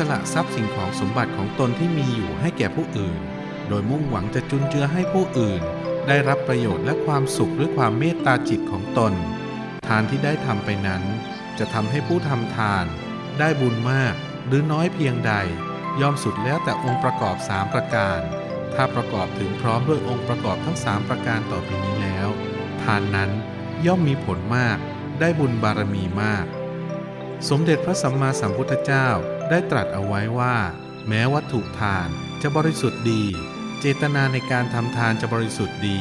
สละทรัพย์สิ่งของสมบัติของตนที่มีอยู่ให้แก่ผู้อื่น โดยมุ่งหวังจะจุนเจือให้ผู้อื่น ได้รับประโยชน์และความสุขด้วยความเมตตาจิตของตน ทานที่ได้ทำไปนั้น จะทำให้ผู้ทำทาน ได้บุญมากหรือน้อยเพียงใด ย่อมสุดแล้วแต่องค์ประกอบสามประการ ถ้าประกอบถึงพร้อมด้วยองค์ประกอบทั้งสามประการต่อไปนี้แล้ว ทานนั้นย่อมมีผลมาก ได้บุญบารมีมาก สมเด็จพระสัมมาสัมพุทธเจ้า ได้ตรัสเอาไว้ว่า แม้วัตถุทานจะบริสุทธิ์ดี เจตนาในการทำทานจะบริสุทธิ์ดี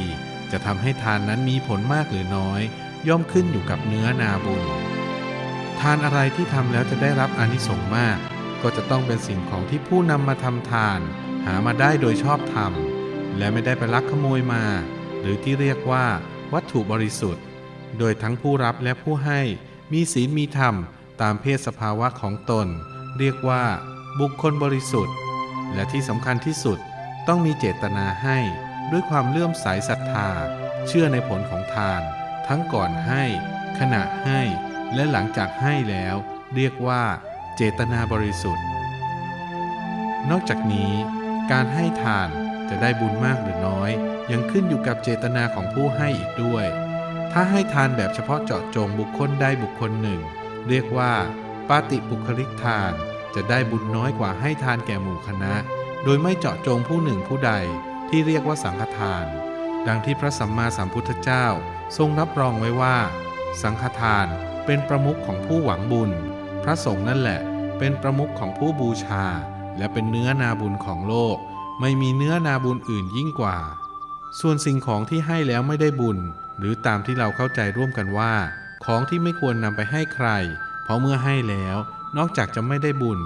จะทำให้ทานนั้นมีผลมากหรือน้อย ย่อมขึ้นอยู่กับเนื้อนาบุญ ทานอะไรที่ทำแล้วจะได้รับอนิสงส์มาก ก็จะต้องเป็นสิ่งของที่ผู้นำมาทำทาน หามาได้โดยชอบธรรม และไม่ได้ไปลักขโมยมา หรือที่เรียกว่า วัตถุบริสุทธิ์ โดยทั้งผู้รับและผู้ให้มีศีลมีธรรมตามเพศสภาวะของตน เรียกว่า บุคคลบริสุทธิ์ และที่สำคัญที่สุดต้องมีเจตนาให้ด้วยความเลื่อมใสศรัทธา เชื่อในผลของทาน ทั้งก่อนให้ ขณะให้ และหลังจากให้แล้ว เรียกว่า เจตนาบริสุทธิ์ นอกจากนี้ การให้ทานจะได้บุญมากหรือน้อย ยังขึ้นอยู่กับเจตนาของผู้ให้อีกด้วย ถ้าให้ทานแบบเฉพาะเจาะจงบุคคลใดบุคคลหนึ่ง เรียกว่า ปาติบุคลิกทานจะได้บุญน้อยกว่าให้ทานแก่หมู่คณะ โดยไม่เจาะจงผู้หนึ่งผู้ใดที่เรียกว่าสังฆทาน ดังที่พระสัมมาสัมพุทธเจ้าทรงรับรองไว้ว่า สังฆทานเป็นประมุขของผู้หวังบุญ พระสงฆ์นั่นแหละ เป็นประมุขของผู้บูชา และเป็นเนื้อนาบุญของโลก ไม่มีเนื้อนาบุญอื่นยิ่งกว่า ส่วนสิ่งของที่ให้แล้วไม่ได้บุญ หรือตามที่เราเข้าใจร่วมกันว่า ของที่ไม่ควรนำไปให้ใคร ราะเมื่อให้แล้วนอกจากจะไม่ได้บุญ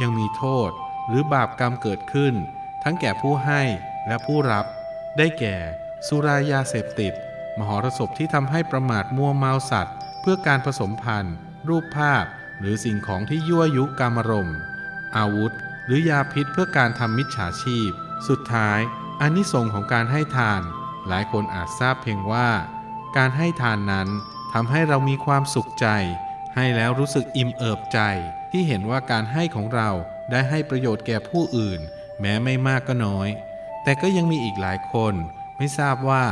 ยังมีโทษหรือบาปกรรมเกิดขึ้น ทั้งแก่ผู้ให้และผู้รับ ได้แก่สุรายาเสพติด มหรสพที่ทำให้ประมาทมัวเมาสัตว์ เพื่อการผสมพันธุ์ รูปภาพ หรือสิ่งของที่ยั่วยุกามรมณ์ อาวุธ หรือยาพิษเพื่อการทำมิจฉาชีพ สุดท้ายอานิสงส์ของการให้ทาน หลายคนอาจทราบเพียงว่า การให้ทานนั้นทำให้เรามีความสุขใจ ให้แล้วรู้สึกอิ่มเอิบใจที่เห็นว่าการให้ของเราได้ให้ประโยชน์แก่ผู้อื่น แม้ไม่มากก็น้อย แต่ก็ยังมีอีกหลายคน ไม่ทราบว่า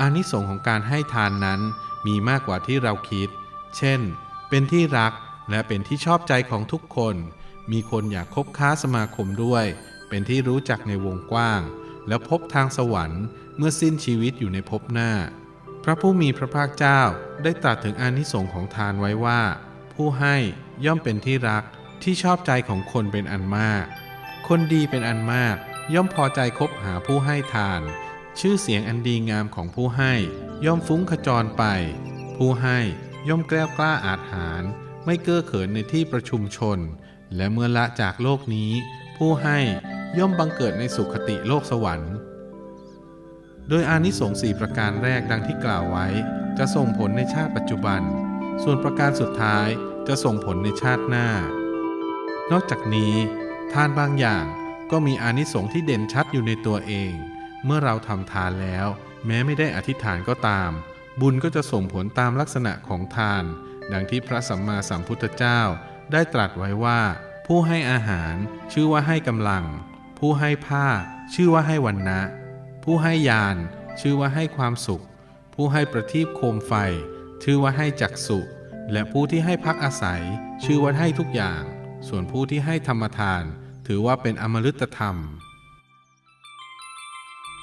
อานิสงส์ของการให้ทานนั้นมีมากกว่าที่เราคิด เช่น เป็นที่รักและเป็นที่ชอบใจของทุกคน มีคนอยากคบค้าสมาคมด้วย เป็นที่รู้จักในวงกว้าง และพบทางสวรรค์ เมื่อสิ้นชีวิตอยู่ในภพหน้า พระผู้มีพระภาคเจ้าได้ตรัสถึงอานิสงส์ของทานไว้ว่า ผู้ให้ย่อมเป็นที่รักที่ชอบใจของคนเป็นอันมาก คนดีเป็นอันมาก ย่อมพอใจคบหาผู้ให้ทาน ชื่อเสียงอันดีงามของผู้ให้ ย่อมฟุ้งขจรไป ผู้ให้ย่อมแกล้วกล้าอาจหารไม่เก้อเขินในที่ประชุมชน และเมื่อละจากโลกนี้ ผู้ให้ย่อมบังเกิดในสุคติโลกสวรรค์ โดยอานิสงส์สี่ประการแรกดังที่กล่าวไว้ จะส่งผลในชาติปัจจุบัน ส่วนประการสุดท้ายจะส่งผลในชาติหน้า นอกจากนี้ ทานบางอย่างก็มีอานิสงส์ที่เด่นชัดอยู่ในตัวเอง เมื่อเราทำทานแล้ว แม้ไม่ได้อธิษฐานก็ตาม บุญก็จะส่งผลตามลักษณะของทาน ดังที่พระสัมมาสัมพุทธเจ้าได้ตรัสไว้ว่า ผู้ให้อาหารชื่อว่าให้กำลัง ผู้ให้ผ้าชื่อว่าให้วันนะ ผู้ให้ยาน ชื่อว่าให้ความสุข ผู้ให้ประทีปโคมไฟ ชื่อว่าให้จักสุและผู้ที่ให้พักอาศัย ชื่อว่าให้ทุกอย่าง ส่วนผู้ที่ให้ธรรมทาน ถือว่าเป็นอมฤตธรรม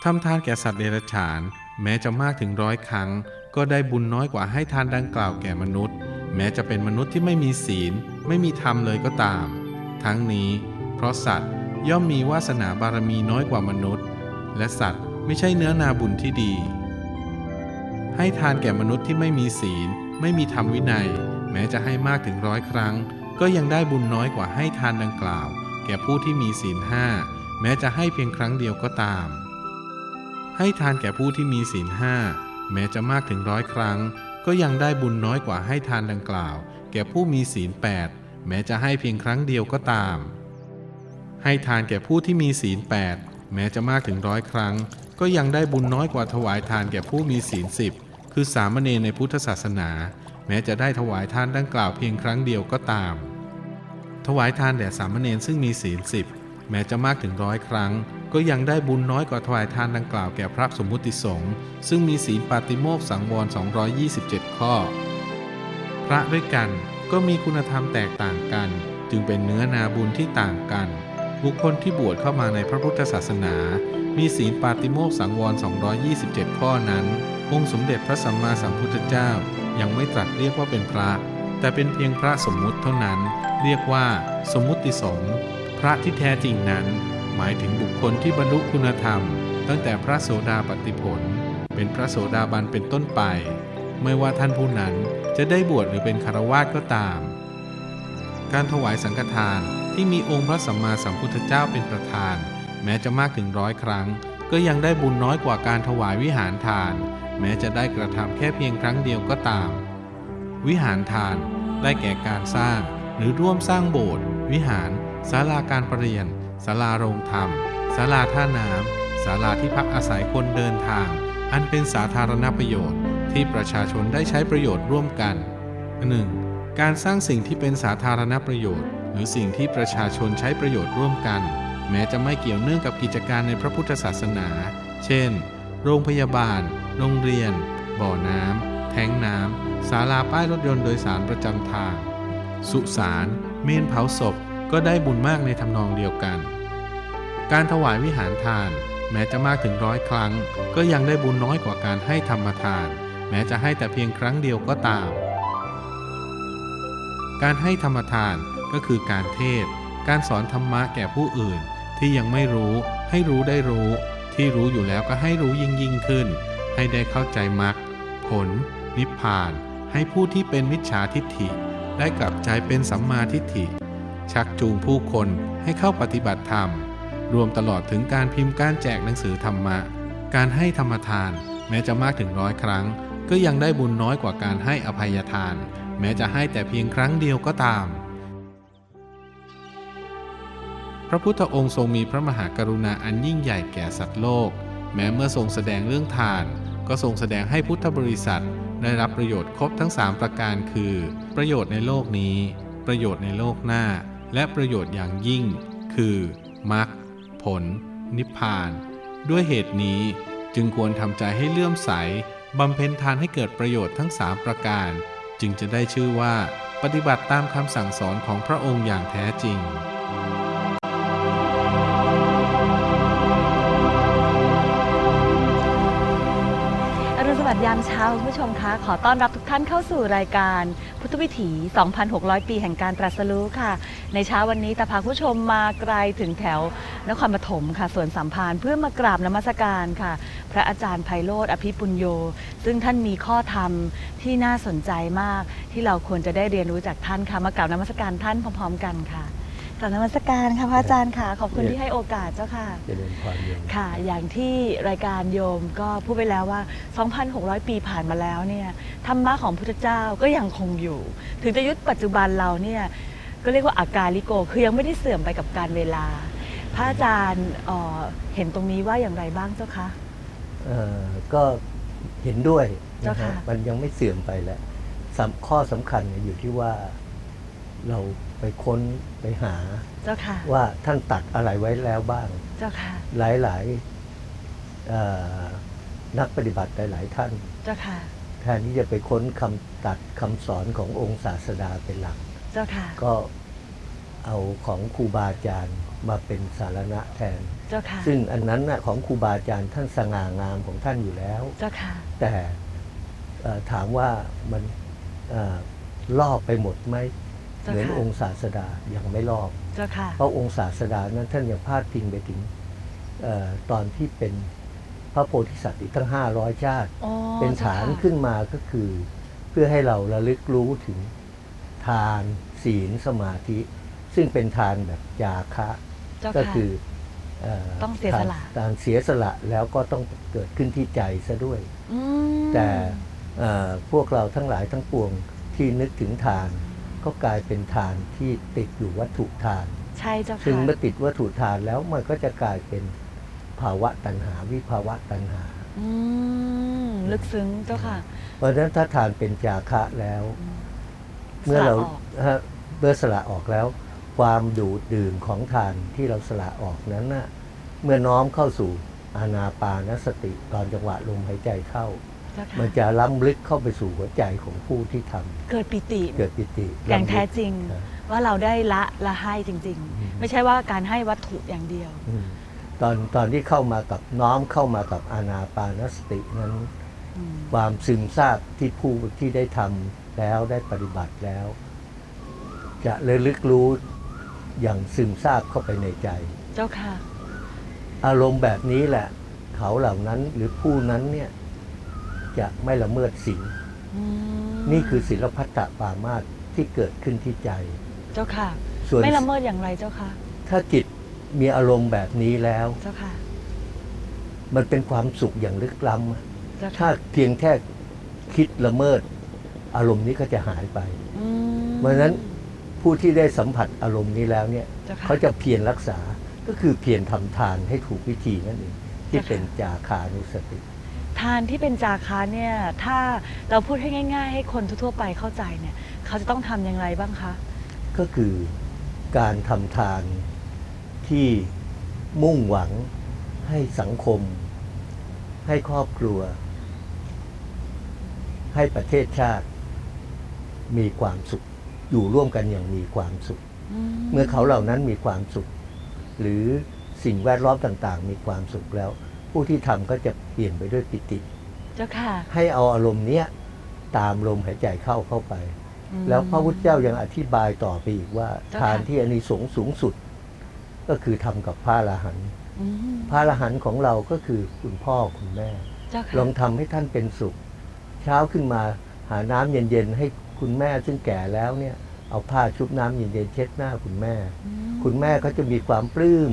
ทำทานแก่สัตว์เดรัจฉาน แม้จะมากถึงร้อยครั้ง ก็ได้บุญน้อยกว่าให้ทานดังกล่าวแก่มนุษย์ แม้จะเป็นมนุษย์ที่ไม่มีศีล ไม่มีธรรมเลยก็ตาม ทั้งนี้ เพราะสัตว์ย่อมมีวาสนาบารมีน้อยกว่ามนุษย์ และสัตว์ไม่ใช่เนื้อนาบุญที่ดี ให้ทานแก่มนุษย์ที่ไม่มีศีล ไม่มีธรรมวินัย แม้จะให้มากถึงร้อยครั้ง ก็ยังได้บุญน้อยกว่าให้ทานดังกล่าว แก่ผู้ที่มีศีลห้าแม้จะให้เพียงครั้งเดียวก็ตาม ให้ทานแก่ผู้ที่มีศีลห้าแม้จะมากถึงร้อยครั้ง ก็ยังได้บุญน้อยกว่าให้ทานดังกล่าว แก่ผู้มีศีลแปดแม้จะให้เพียงครั้งเดียวก็ตาม ให้ทานแก่ผู้ที่มีศีลแปด แม้จะมากถึงร้อยครั้ง ก็ยังได้บุญน้อยกว่าถวายทานแก่ผู้มีศีลสิบคือสามเณรในพุทธศาสนา แม้จะได้ถวายทานดังกล่าวเพียงครั้งเดียวก็ตาม ถวายทานแด่สามเณรซึ่งมีศีลสิบแม้จะมากถึงร้อยครั้ง ก็ยังได้บุญน้อยกว่าถวายทานดังกล่าวแก่พระสมมุติสงฆ์ซึ่งมีศีลปาติโมกสังวร 227 ข้อ พระด้วยกันก็มีคุณธรรมแตกต่างกัน จึงเป็นเนื้อนาบุญที่ต่างกัน บุคคลที่บวชเข้ามาในพระพุทธศาสนา มีศีลปาติโมกสังวร 227 ข้อนั้น องค์สมเด็จพระสัมมาสัมพุทธเจ้า ยังไม่ตรัสเรียกว่าเป็นพระ แต่เป็นเพียงพระสมมุติเท่านั้น เรียกว่า สมมุติสงฆ์พระที่แท้จริงนั้น หมายถึงบุคคลที่บรรลุคุณธรรม ตั้งแต่พระโสดาปฏิผล เป็นพระโสดาบันเป็นต้นไป ไม่ว่าท่านผู้นั้นจะได้บวชหรือเป็นคารวาสก็ตาม การถวายสังฆทาน ที่มีองค์พระสัมมาสัมพุทธเจ้าเป็นประธาน แม้จะมากถึงร้อยครั้ง ก็ยังได้บุญน้อยกว่าการถวายวิหารทาน แม้จะได้กระทำแค่เพียงครั้งเดียวก็ตาม วิหารทานได้แก่การสร้าง หรือร่วมสร้างโบสถ์วิหารศาลาการประเรียนศาลาโรงธรรมศาลาท่าน้ำศาลาที่พักอาศัยคนเดินทาง อันเป็นสาธารณประโยชน์ที่ประชาชนได้ใช้ประโยชน์ร่วมกัน 1. การสร้างสิ่งที่เป็นสาธารณประโยชน์ รือสิ่งที่ประชาชนใช้ประโยชน์ร่วมกัน แม้จะไม่เกี่ยวเนื่องกับกิจการในพระพุทธศาสนา เช่น โรงพยาบาล โรงเรียน บ่อน้ำ แท้งน้ำศาลาป้ายรถยนต์โดยสารประจำทาง สุสาน เมนเผาศพ ก็ได้บุญมากในทำนองเดียวกัน การถวายวิหารทาน แม้จะมากถึงร้อยครั้ง ก็ยังได้บุญน้อยกว่าการให้ธรรมทาน แม้จะให้แต่เพียงครั้งเดียวก็ตาม การให้ธรรมทาน ก็คือการเทศ การสอนธรรมะแก่ผู้อื่น ที่ยังไม่รู้ให้รู้ได้รู้ ที่รู้อยู่แล้วก็ให้รู้ยิ่งยิ่งขึ้น ให้ได้เข้าใจมรรคผล นิพพาน ให้ผู้ที่เป็นมิจฉาทิฏฐิ ได้กลับใจเป็นสัมมาทิฏฐิ ชักจูงผู้คนให้เข้าปฏิบัติธรรม รวมตลอดถึงการพิมพ์การแจกหนังสือธรรมะ การให้ธรรมทาน แม้จะมากถึงร้อยครั้ง ก็ยังได้บุญน้อยกว่าการให้อภัยทาน แม้จะให้แต่เพียงครั้งเดียวก็ตาม พระพุทธองค์ทรงมีพระมหากรุณาอันยิ่งใหญ่แก่สัตว์โลก แม้เมื่อทรงแสดงเรื่องทาน ก็ทรงแสดงให้พุทธบริษัท ได้รับประโยชน์ครบทั้ง 3 ประการคือ ประโยชน์ในโลกนี้ ประโยชน์ในโลกหน้า และประโยชน์อย่างยิ่ง คือมรรคผล นิพพาน ด้วยเหตุนี้จึงควรทำใจให้เลื่อมใสบำเพ็ญทานให้เกิดประโยชน์ทั้ง 3 ประการ จึงจะได้ชื่อว่า ปฏิบัติตามคำสั่งสอนของพระองค์อย่างแท้จริง เช้าคุณผู้ชมคะ ขอต้อนรับทุกท่านเข้าสู่รายการพุทธวิถี 2,600 ปีแห่งการตรัสรู้ค่ะ ในเช้าวันนี้ตาพาผู้ชมมาไกลถึงแถวนครปฐมค่ะสวนสัมพันธ์เพื่อมากราบนมัสการค่ะ พระอาจารย์ไพโรธอภิปุญโย ซึ่งท่านมีข้อธรรมที่น่าสนใจมาก ที่เราควรจะได้เรียนรู้จากท่านค่ะ มากราบนมัสการท่านพร้อม ๆ กันค่ะ กราบนมัสการค่ะพระอาจารย์ค่ะ ขอบคุณที่ให้โอกาสเจ้าค่ะเจริญความโยมค่ะ อย่างที่รายการโยมก็พูดไปแล้วว่า 2,600 ปีผ่านมาแล้วเนี่ยธรรมะของพุทธเจ้าก็ยังคงอยู่ ถึงจะยุคปัจจุบันเราเนี่ยก็เรียกว่าอาการลิโก คือยังไม่ได้เสื่อมไปกับการเวลาพพระอาจารย์เอ่อเห็นตรงนี้ว่าอย่างไรบ้างเจ้าคะเอ่อก็เห็นด้วยเจ้านะค่ะฮะมันยังไม่เสื่อมไปแหละสำข้อสำคัญเนี่ยอยู่ที่ว่าเรา ไปค้นไปหา เจ้าค่ะ ว่าท่านตัดอะไรไว้แล้วบ้าง เจ้าค่ะ หลายๆเอ่อนักปฏิบัติหลายๆท่าน เจ้าค่ะ แทนที่จะไปค้นคำตัดคำสอนขององค์ศาสดาเป็นหลัก เจ้าค่ะ ก็เอาของครูบาอาจารย์มาเป็นสารณะแทน เจ้าค่ะ ซึ่งอันนั้นนะของครูบาอาจารย์ท่านสง่างามของท่านอยู่แล้ว เจ้าค่ะ แต่เอ่อถามว่ามันเอ่อลอกไปหมดไหม เจ้าเหมือนค่ะองค์ศาสดายังไม่ลอกเจ้าค่ะเพราะองค์ศาสดานั้นท่านยังพาดพิงไปถึงเออตอนที่เป็นพระโพธิสัตว์อีกตั้งห้าร้อยชาติ อ๋อเป็นฐานจ้ค่ะขึ้นมาก็คือ เพื่อให้เราระลึกรู้ถึงทานศีลสมาธิ ซึ่งเป็นทานแบบยาคะ เจ้าก็ค่ะคือเต้องเสียสละทานการเสียสละแล้วก็ต้องเกิดขึ้นที่ใจซะด้วย มแต่เอ่อพวกเราทั้งหลายทั้งปวงที่นึกถึงทาน ก็กลายเป็นทานที่ติดอยู่วัตถุทาน ใช่เจ้าค่ะซึ่งเมื่อติดวัตถุทานแล้วมันก็จะกลายเป็นภาวะตัณหาวิภาวะตัณหา อืมลึกซึ้งเจ้าค่ะ เพราะฉะนั้นถ้าทานเป็นจาคะแล้วอืมเมื่อเราสละออกฮะเมื่อสละออกแล้ว ความดูดดื่มของทานที่เราสละออกนั้นน่ะเมื่อน้อมเข้าสู่อานาปานสติตอนจังหวะลมหายใจเข้า เจ้าค่ะมันจะล้ำลึกเข้าไปสู่หัวใจของผู้ที่ทำเกิดปิติเกิดปิติอย่างล้ำลึกแท้จริงนะ ว่าเราได้ละละให้จริง อืม ๆ ไม่ใช่ว่าการให้วัตถุอย่างเดียว อืมตอนตอนที่เข้ามากับน้อมเข้ามากับอานาปานสตินั้น อืมความซึมซาบที่ผู้ที่ได้ทำแล้วได้ปฏิบัติแล้ว จะระลึกรู้อย่างซึมซาบเข้าไปในใจ เจ้าค่ะ อารมณ์แบบนี้แหละ เขาเหล่านั้นหรือผู้นั้นเนี่ย จะไม่ละเมิดศีลอืมนี่คือศิลพัตตปามาสที่เกิดขึ้นที่ใจ เจ้าค่ะส่วนไม่ละเมิดอย่างไรเจ้าค่ะ ถ้าจิตมีอารมณ์แบบนี้แล้ว เจ้าค่ะ มันเป็นความสุขอย่างลึกล้ำอะเจ้าถ้าค่ะเพียงแค่คิดละเมิด อารมณ์นี้ก็จะหายไปอืมเพราะฉะนั้นผู้ที่ได้สัมผัสอารมณ์นี้แล้วเนี่ยเจ้าค่ะเขาจะเพียรรักษาก็คือเพียรทำทานให้ถูกวิธีนั่นเองที่เจ้าค่ะเป็นจาคานุสติ ทานที่เป็นจาคะเนี่ยถ้าเราพูดให้ง่าย ๆ ให้คนทั่วๆไปเข้าใจเนี่ยเขาจะต้องทำอย่างไรบ้างคะ ก็คือการทำทานที่มุ่งหวังให้สังคม ให้ครอบครัว ให้ประเทศชาติ มีความสุข อยู่ร่วมกันอย่างมีความสุข เมื่อเขาเหล่านั้นมีความสุข หรือสิ่งแวดล้อมต่าง ๆ มีความสุขแล้ว ผู้ที่ทำก็จะเปลี่ยนไปด้วยปิติ เจ้าค่ะ ให้เอาอารมณ์เนี้ยตามลมหายใจเข้าเข้าไปอืมแล้วพระพุทธเจ้ายังอธิบายต่อไปอีกว่าเจ้าค่ะทานที่อานิสงส์สูงสุด ก็คือทำกับพระอรหันต์อืมพระอรหันต์ของเราก็คือคุณพ่อคุณแม่เจ้าค่ะลองทำให้ท่านเป็นสุข เช้าขึ้นมาหาน้ำเย็นๆให้คุณแม่ซึ่งแก่แล้วเนี่ยเอาผ้าชุบน้ำเย็นๆเช็ดหน้าคุณแม่อืมคุณแม่ก็จะมีความปลื้ม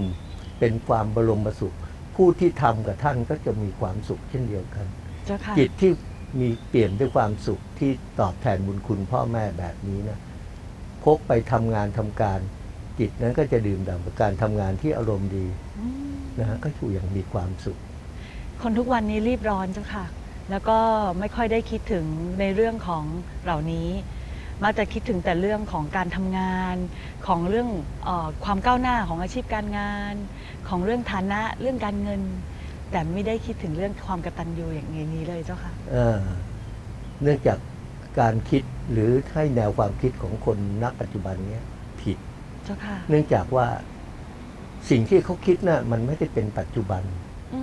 เป็นความบรมสุข ผู้ที่ทำกับท่านก็จะมีความสุขเช่นเดียวกัน เจ้าค่ะจิตที่มีเปลี่ยนด้วยความสุขที่ตอบแทนบุญคุณพ่อแม่แบบนี้นะพกไปทำงานทำการ จิตนั้นก็จะดื่มด่ำกับการทำงานที่อารมณ์ดีอืมนะฮะก็อยู่อย่างมีความสุข คนทุกวันนี้รีบร้อนเจ้าค่ะ แล้วก็ไม่ค่อยได้คิดถึงในเรื่องของเหล่านี้ มักจะคิดถึงแต่เรื่องของการทำงาน ของเรื่องเออความก้าวหน้าของอาชีพการงาน ของเรื่องฐานะเรื่องการเงิน แต่ไม่ได้คิดถึงเรื่องความกตัญญูอย่างนี้เลยเจ้าค่ะเอ่อเนื่องจากการคิดหรือให้แนวความคิดของคนนักปัจจุบันเนี้ยผิดเจ้าค่ะเนื่องจากว่าสิ่งที่เขาคิดน่ะมันไม่ได้เป็นปัจจุบันอื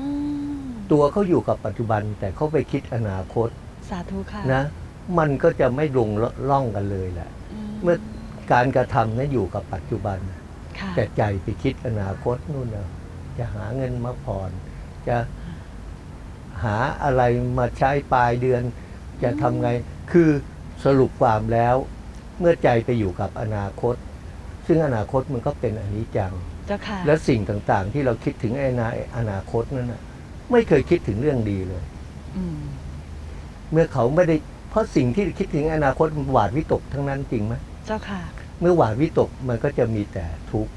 มตัวเขาอยู่กับปัจจุบัน แต่เขาไปคิดอนาคตสาธุค่ะนะ มันก็จะไม่ลงล่องกันเลยแหละ เมื่อการกระทำนั้นอยู่กับปัจจุบันค่ะแต่ใจไปคิดอนาคตนู่นนะจะหาเงินมาผ่อน จะหาอะไรมาใช้ปลายเดือน จะทำไง คือสรุปความแล้ว เมื่อใจไปอยู่กับอนาคต ซึ่งอนาคตมันก็เป็นอนิจจังเจ้าค่ะและสิ่งต่างๆ ที่เราคิดถึงไอ้นาอนาคตนั้นนะไม่เคยคิดถึงเรื่องดีเลยอืมเมื่อเขาไม่ได้ เพราะสิ่งที่คิดถึงอนาคตมันหวาดวิตกทั้งนั้นจริงไหมเจ้าค่ะ เมื่อหวาดวิตกมันก็จะมีแต่ทุกข์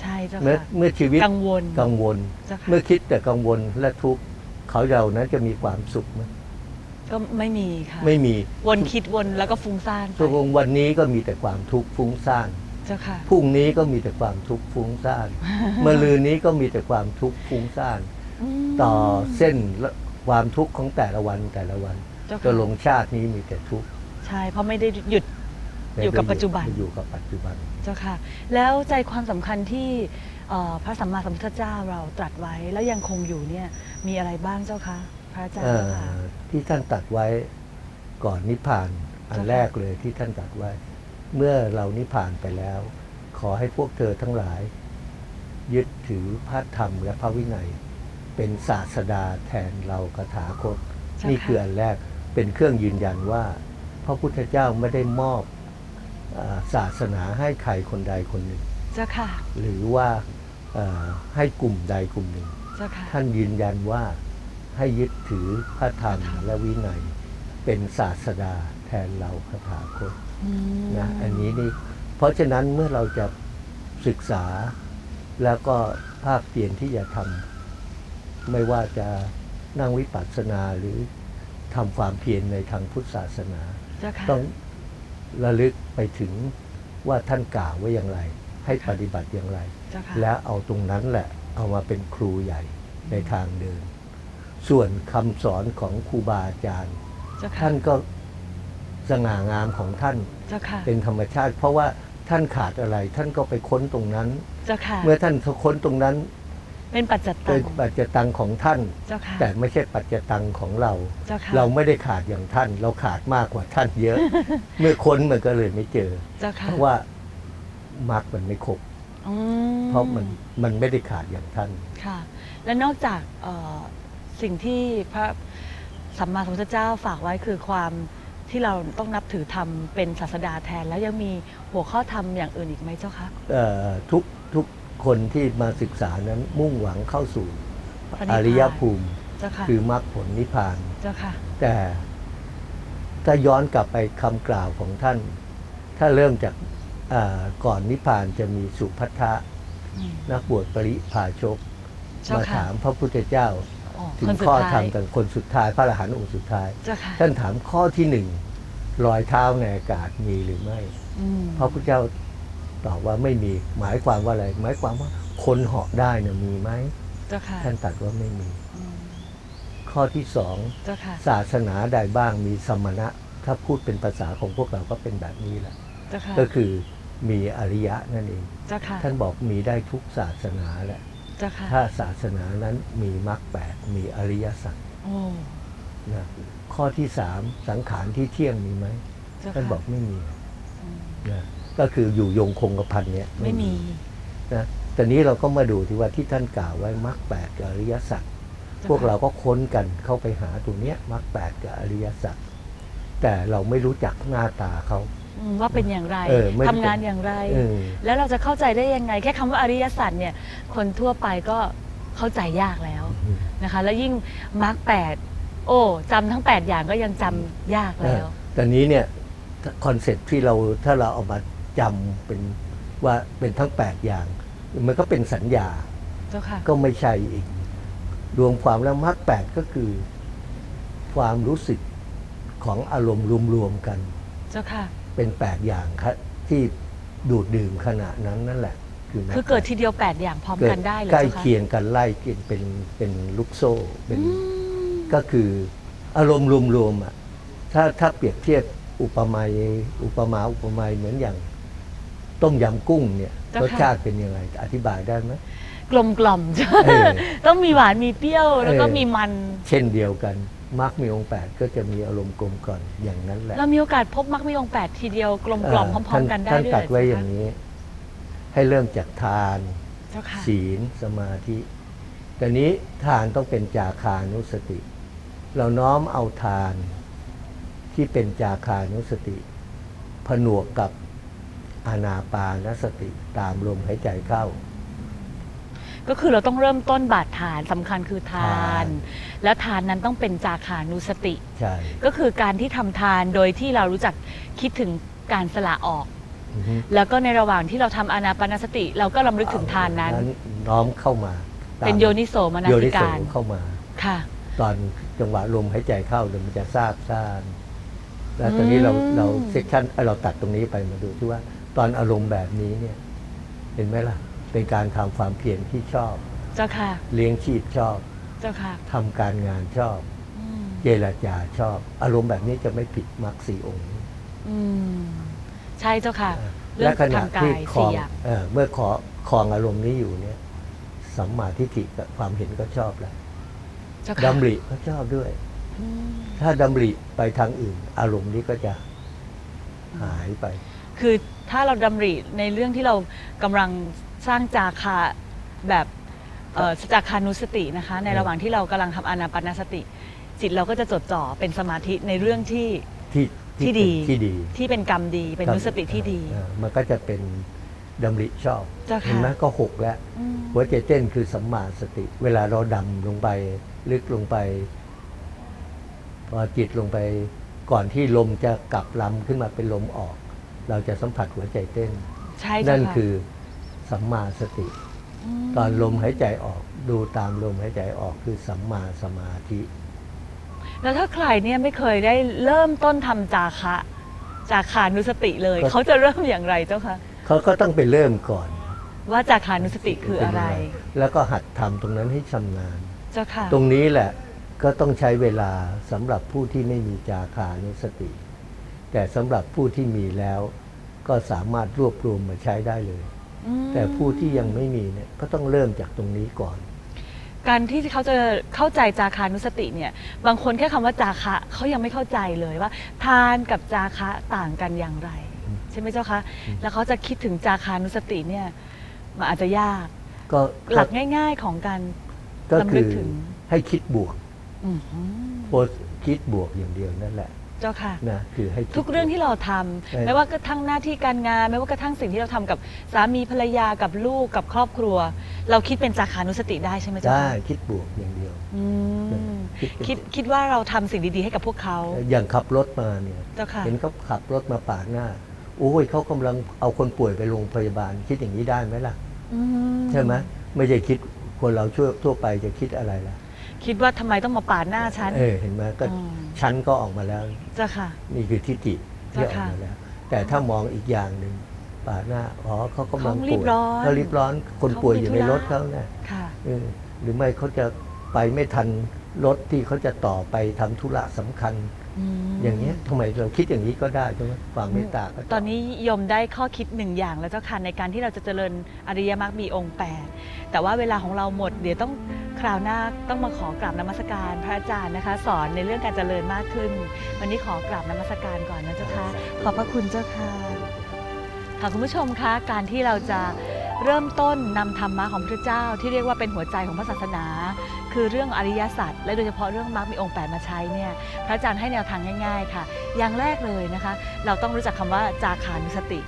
ใช่ใช่เจ้าเมื่อค่ะเมื่อชีวิตกังวลกังวล เจ้าค่ะเมื่อคิดแต่กังวลและทุกข์เขาเรานั้นจะมีความสุขไหมก็ไม่มีค่ะไม่มีวนคิดวนแล้วก็ฟุ้งซ่านไปตกลงวันนี้ก็มีแต่ความทุกข์ฟุ้งซ่านเจ้าค่ะ พรุ่งนี้ก็มีแต่ความทุกข์ฟุ้งซ่านเมื่อลืนนี้ก็มีแต่ความทุกข์ฟุ้งซ่านมต่อเส้นและความทุกข์ของแต่ละวันแต่ละวัน เจ้าจค่ะนลงชาตินี้มีแต่ทุกข์ใช่เพราะไม่ได้หยุด อยู่กับปัจจุบัน อยู่กับปัจจุบัน เจ้าค่ะ แล้วใจความสำคัญที่เอ่อพระสัมมาสัมพุทธเจ้าเราตรัสไว้แล้วยังคงอยู่เนี่ยมีอะไรบ้างเจ้าคะพระอาจารย์เอ่เจ้าค่ะอที่ท่านตัดไว้ก่อนนิพพานอันเจ้าค่ะแรกเลยที่ท่านตัดไว้ เมื่อเรานิพพานไปแล้ว ขอให้พวกเธอทั้งหลาย ยึดถือพระธรรมและพระวินัย เป็นศาสดาแทนเราคาถาคตเจ้านี่ค่ะคืออันแรก เป็นเครื่องยืนยันว่า พระพุทธเจ้าไม่ได้มอบอาศาสนาให้ใครคนใดคนหนึ่งเจ้าค่ะหรือว่าเอ่อให้กลุ่มใดกลุ่มหนึ่งเจ้าค่ะท่านยืนยันว่าให้ยึดถือพระธรรมพระธรรมและวินัย เป็นศาสดาแทนเราคาถาคตอืมนะอันนี้นี่เพราะฉะนั้นเมื่อเราจะศึกษาแล้วก็ภาคเปลี่ยนที่จะทำไม่ว่าจะนั่งวิปัสสนาหรือ ทำความเพียรในทางพุทธศาสนา เจ้าค่ะต้องระลึกไปถึงว่าท่านกล่าวไว้อย่างไร ให้ปฏิบัติอย่างไร เจ้าค่ะแล้วเอาตรงนั้นแหละเอามาเป็นครูใหญ่ในทางเดิน ส่วนคำสอนของครูบาอาจารย์ เจ้าค่ะท่านก็สง่างามของท่านเจ้าค่ะเป็นธรรมชาติ เพราะว่าท่านขาดอะไรท่านก็ไปค้นตรงนั้น เจ้าค่ะเมื่อท่านค้นตรงนั้น เป็นปัจจัตตัเป็นงปัจจตังของท่าน เจ้าค่ะแต่ไม่ใช่ปัจจตังของเรา เจ้าค่ะเราไม่ได้ขาดอย่างท่าน เราขาดมากกว่าท่านเยอะ เมื่อค้นมันก็เลยไม่เจอ เจ้าค่ะเพราะว่ามรรคมันไม่ครบ อืเพราะมันมันไม่ได้ขาดอย่างท่าน ค่ะและนอกจากเอ่อสิ่งที่พระสัมมาสัมพุทธเจ้าฝากไว้คือความที่เราต้องนับถือธรรมเป็นศาสดาแทน แล้วยังมีหัวข้อธรรมอย่างอื่นอีกไหมเจ้าคะ เอ่อทุกทุก คนที่มาศึกษานั้นมุ่งหวังเข้าสู่พระนิพพาน อริยภูมิ เจ้าค่ะคือมรรคผลนิพพาน เจ้าค่ะแต่ถ้าย้อนกลับไปคำกล่าวของท่าน ถ้าเริ่มจากอ่าก่อนนิพพานจะมีสุพัทธะอืม นักบวชปริพาชก เจ้ามาค่ะ ถามพระพุทธเจ้า อ๋อถึงคนสุดข้อธรท้ารมยต่างคนสุดท้ายพระอรหันต์องค์สุดท้าย เจ้าค่ะท่านถามข้อที่หนึ่งรอยเท้าในอากาศมีหรือไม่ อืมพระพุทธเจ้า ตอบว่าไม่มี หมายความว่าอะไร หมายความว่าคนเหาะได้เนี่ยมีไหมเจ้าค่ะท่านตรัดว่าไม่มี อืมข้อที่สองเจ้าค่ะศาสนาใดบ้างมีสมณะ ถ้าพูดเป็นภาษาของพวกเราก็เป็นแบบนี้แหละ เจ้าค่ะก็คือมีอริยะนั่นเอง เจ้าค่ะท่านบอกมีได้ทุกศาสนาแหละ เจ้าค่ะถ้าศาสนานั้นมีมรรคแปดมีอริยสัจโอ้นะข้อที่สามสังขารที่เที่ยงมีไหม เจ้าท่านค่ะบอกไม่มีอืมนะ ก็คืออยู่ยงคงกระพันเนี้ยไม่มีนะแต่นี้เราก็มาดูที่ว่าที่ท่านกล่าวไว้มรรคแปดกับอริยสัจจ้พวกเราก็ค้นกันเข้าไปหาตัวเนี้ยมรรคแปดกับอริยสัจแต่เราไม่รู้จักหน้าตาเขาอืมว่าเป็นอย่างไรเออไม่ทำงานอย่างไรเออแล้วเราจะเข้าใจได้ยังไง แค่คำว่าอริยสัจเนี่ย คนทั่วไปก็เข้าใจยากแล้วนะคะ แล้วยิ่งมาร์กแปดโอ้จำทั้ง 8 อย่างก็ยังจำยากแล้วแต่นี้เนี่ยคอนเซ็ปต์ที่เราถ้าเราเอามา จำเป็นว่าเป็นทั้ง 8 อย่าง มันก็เป็นสัญญา เจ้าค่ะ ก็ไม่ใช่อีก รวมความแล้วมรรคแปดก็คือ ความรู้สึกของอารมณ์รวมๆกัน เจ้าค่ะ เป็น 8 อย่างครับที่ดูดดื่มขณะนั้นนั่นแหละ คือมรรคือเกิดทีเดียว 8 อย่างพร้อมเกิกัดนได้เลยใกล้เจ้าค่ะเคียงกันไล่เคียงเป็นเป็นลูกโซ่เป็นอืมก็คืออารมณ์รวมๆอะถ้าถ้าเปรียบเทียบอุปมาอุปมาอุปไมยเหมือนอย่าง ต้มยำกุ้งเนี่ยรสชาติเป็นยังไงอธิบายได้ไหม กลมกล่อมๆเออต้องมีหวานมีเปรี้ยวแล้วก็เออ มีมัน เช่นเดียวกันมรรคมีองค์แปดก็จะมีอารมณ์กลมกล่อมอย่างนั้นแหละเรามีโอกาสพบมรรคมีองค์แปดทีเดียวกลมกล่อมพร้อมๆกันได้ท่านด้วยตัดไว้เหรอย่างนี้ ให้เริ่มจากทาน เจ้าค่ะ ศีลสมาธิแต่นี้ทานต้องเป็นจาคานุสติ เราน้อมเอาทานที่เป็นจาคานุสติ ผนวกกับ อานาปานสติตามลมหายใจเข้า ก็คือเราต้องเริ่มต้นบาดฐานสำคัญคือทาทานนแล้วทานนั้นต้องเป็นจาขานุสติ ใช่ก็คือการที่ทำทานโดยที่เรารู้จักคิดถึงการสละออก อือฮึแล้วก็ในระหว่างที่เราทำอานาปานสติ เราก็รำลึกถึงทานนั้น น้อมเข้ามาตามเป็นโยนิโสมนโยสินิโสการเข้ามา ค่ะ ตอนจังหวะลมหายใจเข้าเนี่ยมันจะซาบซ่านแล้วตอนนี้เราอืม เราเซกชันเราตัดตรงนี้ไปมาดูที่ว่า ตอนอารมณ์แบบนี้เนี่ย เห็นไหมล่ะ เป็นการทำความเพียรที่ชอบ เจ้าค่ะ เลี้ยงชีพชอบเจ้าค่ะทำการงานชอบ อืมเจรจาชอบ อารมณ์แบบนี้จะไม่ผิดมรรคสี่องค์ อืมใช่เจ้าค่ะ เรื่และองขณะทางกาที่ยคลอสี่งอย่างเอ่อเมื่อขอคลองอารมณ์นี้อยู่เนี่ยสัมมาทิฏฐิกับความเห็นก็ชอบแล้วเจ้าค่ะดำริก็ชอบด้วย อืมถ้าดำริไปทางอื่น อารมณ์นี้ก็จะหายไป คือ ถ้าเราดำริในเรื่องที่เรากำลังสร้างจาคาแบบเอ่อจาคานุสตินะคะ ในระหว่างที่เรากำลังทำอานาปานสติ จิตเราก็จะจดจ่อเป็นสมาธิในเรื่องที่ที่ที่ดีที่ดี ที่เป็นกรรมดี เป็นนุสติที่ดีเออมันก็จะเป็นดำริชอบเจ้าค่ะเห็นไหมก็หกแล้วอืมหัวใจเต้นคือสัมมาสติ เวลาเราดำลงไปลึกลงไป พอจิตลงไปก่อนที่ลมจะกลับลำขึ้นมาเป็นลมออก เราจะสัมผัสหัวใจเต้น ใช่เจ้านั่นค่ะคือสัมมาสติ มตอนลมหายใจออกดูตามลมหายใจออกคือสัมมาสมาธิ แล้วถ้าใครเนี่ยไม่เคยได้เริ่มต้นทำจาคะ จาคานุสติเลย ก็ เขาจะเริ่มอย่างไรเจ้าคะเขาก็ต้องไปเริ่มก่อนว่าจาคานุสติคืออะไร แล้วก็หัดทำตรงนั้นให้ชำนาญ เจ้าค่ะ ตรงนี้แหละก็ต้องใช้เวลาสำหรับผู้ที่ไม่มีจาคานุสติ แต่สำหรับผู้ที่มีแล้ว ก็สามารถรวบรวมมาใช้ได้เลยอืมแต่ผู้ที่ยังไม่มีเนี่ยก็ต้องเริ่มจากตรงนี้ก่อน การที่เขาจะเข้าใจจาคานุสติเนี่ย บางคนแค่คำว่าจาคะเขายังไม่เข้าใจเลยว่า ทานกับจาคะต่างกันอย่างไร ใช่ไหมเจ้าคะแล้วเขาจะคิดถึงจาคานุสติเนี่ยมันอาจจะยาก ก็หลักง่าย ๆของการก็รำคืลึกอถึงให้คิดบวกอือหือโพสคิดบวกอย่างเดียวนั่นแหละ เจ้าค่ะ นะคือให้คิด ทุกเรื่องบวที่เราทำใช่ ไม่ว่ากระทั่งหน้าที่การงาน ไม่ว่ากระทั่งสิ่งที่เราทำกับสามีภรรยากับลูกกับครอบครัว เราคิดเป็นจาคานุสติได้ใช่ไหมเจ้าได้ค่ะคิดบวกอย่างเดียว อืมคิดเป็นคิดคิดว่าเราทำสิ่งดีๆให้กับพวกเขาอย่างขับรถมาเนี่ย เจ้าค่ะ เห็นเขาขับรถมาปาดหน้า โอ้ยเขากำลังเอาคนป่วยไปโรงพยาบาล คิดอย่างนี้ได้ไหมล่ะ อืใช่ไหมไม่ใช่คิดคนเราชั่วทั่วไปจะคิดอะไรล่ะ คิดว่าทำไมต้องมาปาดหน้าฉัน เออเห็นไหมก็อืม ชั้นก็ออกมาแล้ว เจ้าค่ะ นี่คือทิฏฐิที่ออกค่ะมาแล้ว แต่ถ้ามองอีกอย่างหนึ่งปาดหน้าอ๋อเขากำลังเขารีป่บวยร้อนเขารีบร้อนคนป่วยเขามีอยู่ในธุระ รถเขาเนี่ยค่ะเออหรือไม่เขาจะไปไม่ทันรถที่เขาจะต่อไปทำธุระสำคัญม อย่างเงี้ยทำไมเราคิดอย่างนี้ก็ได้ใช่ไหมความเมตตาก็ตอนนี้โยมได้ข้อคิดหนึ่งอย่างแล้วเจ้าค่ะในการที่เราจะเจริญอริยมรรคมีองค์แปดแต่ว่าเวลาของเราหมดเดี๋ยวต้องคราวหน้าต้องมาขอกราบนมัสการพระอาจารย์นะคะ สอนในเรื่องการเจริญมากขึ้น วันนี้ขอกราบนมัสการก่อนนะเจ้าค่ะขอบพระคุณเจ้าค่ะค่ะคุณผู้ชมคะการที่เราจะ เริ่มต้นนำธรรมะของพระเจ้าที่เรียกว่าเป็นหัวใจของพระศาสนา คือเรื่องอริยสัจและโดยเฉพาะเรื่องมรรคมีองค์แปดมาใช้เนี่ยพระอาจารย์ให้แนวทางง่าย ๆค่ะ อย่างแรกเลยนะคะ เราต้องรู้จักคำว่าจาคานุสติ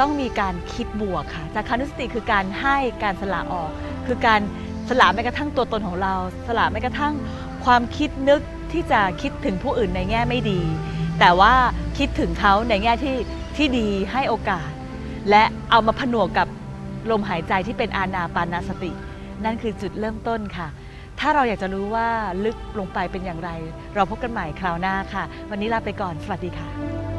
ต้องมีการคิดบวกค่ะจาคานุสติคือการให้การสละออก คือการสละแม้กระทั่งตัวตนของเรา สละแม้กระทั่งความคิดนึกที่จะคิดถึงผู้อื่นในแง่ไม่ดี แต่ว่าคิดถึงเขาในแง่ที่ที่ดีให้โอกาส และเอามาผนวกกับ ลมหายใจที่เป็นอานาปานาสติ นั่นคือจุดเริ่มต้นค่ะ ถ้าเราอยากจะรู้ว่าลึกลงไปเป็นอย่างไร เราพบกันใหม่คราวหน้าค่ะ วันนี้ลาไปก่อน สวัสดีค่ะ